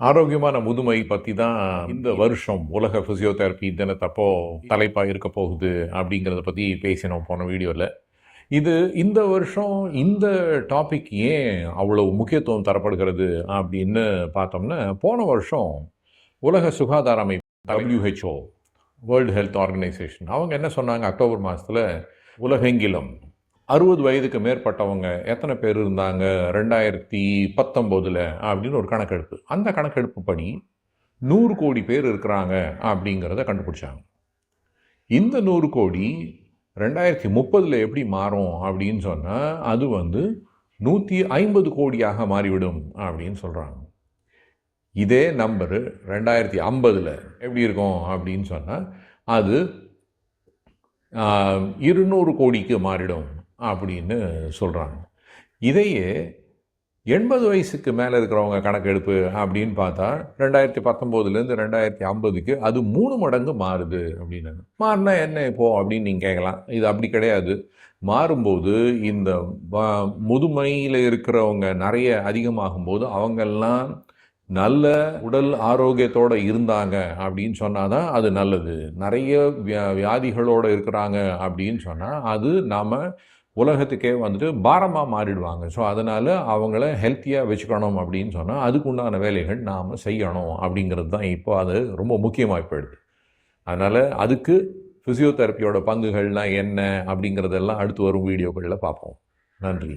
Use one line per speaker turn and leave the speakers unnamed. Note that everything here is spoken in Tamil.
ஆரோக்கியமான முதுமை பற்றி தான் இந்த வருஷம் உலக ஃபிசியோதெரப்பி தினத்தப்போ தலைப்பாக இருக்க போகுது அப்படிங்கிறத பற்றி பேசினோம் போன வீடியோவில் இது இந்த வருஷம் இந்த டாபிக் ஏன் அவ்வளோ முக்கியத்துவம் தரப்படுகிறது அப்படின்னு பார்த்தோம்னா போன வருஷம் உலக சுகாதார அமைப்பு WHO வேர்ல்டு ஹெல்த் ஆர்கனைசேஷன் அவங்க என்ன சொன்னாங்க அக்டோபர் மாதத்தில் உலகெங்கிலும் அறுபது வயதுக்கு மேற்பட்டவங்க எத்தனை பேர் இருந்தாங்க? ரெண்டாயிரத்தி பத்தொம்போதில் அப்படின்னு ஒரு கணக்கெடுப்பு. அந்த கணக்கெடுப்பு படி நூறு கோடி பேர் இருக்கிறாங்க அப்படிங்கிறத கண்டுபிடிச்சாங்க. இந்த நூறு கோடி ரெண்டாயிரத்தி முப்பதில் எப்படி மாறும் அப்படின்னு சொன்னால் அது வந்து நூற்றி ஐம்பது கோடியாக மாறிவிடும் அப்படின்னு சொல்கிறாங்க இதே நம்பரு ரெண்டாயிரத்தி ஐம்பதில் எப்படி இருக்கும் அப்படின்னு சொன்னால் அது இருநூறு கோடிக்கு மாறிடும். அப்படின்னு சொல்கிறாங்க இதையே எண்பது வயசுக்கு மேலே இருக்கிறவங்க கணக்கெடுப்பு அப்படின்னு பார்த்தா ரெண்டாயிரத்தி பத்தொம்போதுலேருந்து ரெண்டாயிரத்தி ஐம்பதுக்கு அது மூணு மடங்கு மாறுது அப்படின்னு. மாறினா என்ன இப்போ அப்படின்னு நீங்கள் கேட்கலாம். இது அப்படி கிடையாது. மாறும்போது இந்த வ- முதுமையில் இருக்கிறவங்க நிறைய அதிகமாகும்போது அவங்கெல்லாம் நல்ல உடல் ஆரோக்கியத்தோடு இருந்தாங்க அப்படின்னு சொன்னால் தான் அது நல்லது. நிறைய வியா வியாதிகளோடு இருக்கிறாங்க அப்படின்னு சொன்னால் அது நாம் உலகத்துக்கே வந்துட்டு பாரமாக மாறிடுவாங்க. ஸோ அதனால் அவங்கள ஹெல்த்தியாக வச்சுக்கணும் அப்படின்னு சொன்னால் அதுக்கு உண்டான வேலைகள் நாம் செய்யணும் அப்படிங்கிறது தான் இப்போ அது ரொம்ப முக்கியமாக போயிடுது அதனால் அதுக்கு ஃபிசியோதெரப்பியோட பங்குகள்லாம் என்ன அப்படிங்கிறதெல்லாம் அடுத்து வரும் வீடியோக்களில் பார்ப்போம். நன்றி.